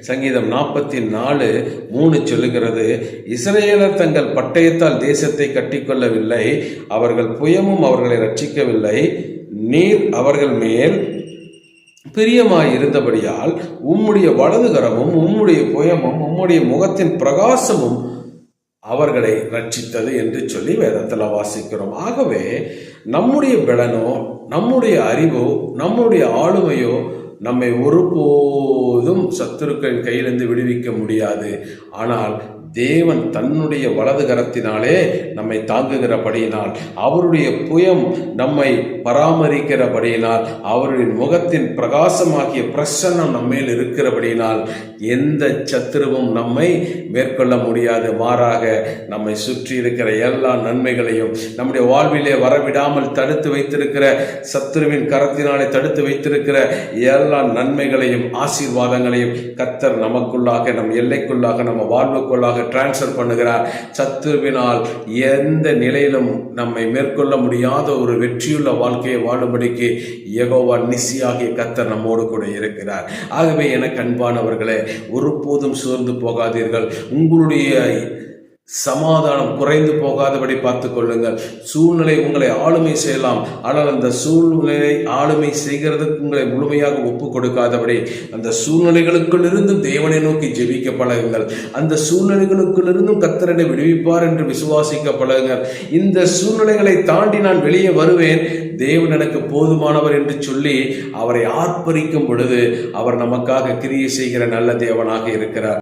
சங்கீதம் நாற்பத்தி நாலு மூணு சொல்லுகிறது இஸ்ரேலர் தங்கள் பட்டயத்தால் தேசத்தை கட்டிக்கொள்ளவில்லை அவர்கள் புயமும் அவர்களை ரட்சிக்கவில்லை நீர் அவர்கள் மேல் பிரியமாய் இருந்தபடியால் உம்முடைய வலதுகரமும் உம்முடைய புயமும் உம்முடைய முகத்தின் பிரகாசமும் அவர்களை ரட்சித்தது என்று சொல்லி வேதத்தில் வாசிக்கிறோம். ஆகவே நம்முடைய பலனோ நம்முடைய அறிவோ நம்முடைய ஆளுமையோ நம்மை ஒருபோதும் சத்துருக்கள் கையிலிருந்து விடுவிக்க முடியாது. ஆனால் தேவன் தன்னுடைய வலது கரத்தினாலே நம்மை தாங்குகிறபடியினால் அவருடைய புயம் நம்மை பராமரிக்கிறபடியினால் அவருடைய முகத்தின் பிரகாசமாகிய பிரசன்னம் நம்மேல் இருக்கிறபடியினால் எந்த சத்துருவும் நம்மை மேற்கொள்ள முடியாது. மாறாக நம்மை சுற்றி இருக்கிற எல்லா நன்மைகளையும் நம்முடைய வாழ்விலே வரவிடாமல் தடுத்து வைத்திருக்கிற சத்துருவின் கரத்தினாலே தடுத்து வைத்திருக்கிற எல்லா நன்மைகளையும் ஆசீர்வாதங்களையும் கத்தர் நமக்குள்ளாக நம் எல்லைக்குள்ளாக நம்ம வாழ்வுக்குள்ளாக டிரான்ஸ்ஃபர் பண்ணுகிறார். சத்துருவினால் எந்த நிலையிலும் நம்மை மேற்கொள்ள முடியாத ஒரு வெற்றியுள்ள வாழ்க்கையை வாழும்படிக்கு எகோவா நிசியாகிய கத்தர் நம்மோடு கூட இருக்கிறார். ஆகவே எனக்கு அன்பானவர்களே ஒருபோதும் சோர்ந்து போகாதீர்கள். உங்களுடைய சமாதானம் குறைந்து போகாதபடி பார்த்துக் கொள்ளுங்கள். சூழ்நிலை உங்களை ஆளுமை செய்யலாம். ஆனால் அந்த சூழ்நிலை ஆளுமை செய்கிறதுக்கு உங்களை முழுமையாக ஒப்பு கொடுக்காதபடி அந்த சூழ்நிலைகளுக்குள் இருந்தும் தேவனை நோக்கி ஜெபிக்க பழகுங்கள். அந்த சூழ்நிலைகளுக்குள் இருந்தும் கத்தரனை விடுவிப்பார் என்று விசுவாசிக்க பழகுங்கள். இந்த சூழ்நிலைகளை தாண்டி நான் வெளியே வருவேன். தேவன் எனக்கு போதுமானவர் என்று சொல்லி அவரை ஆர்ப்பரிக்கும் பொழுது அவர் நமக்காக கிரியை செய்கிற நல்ல தேவனாக இருக்கிறார்.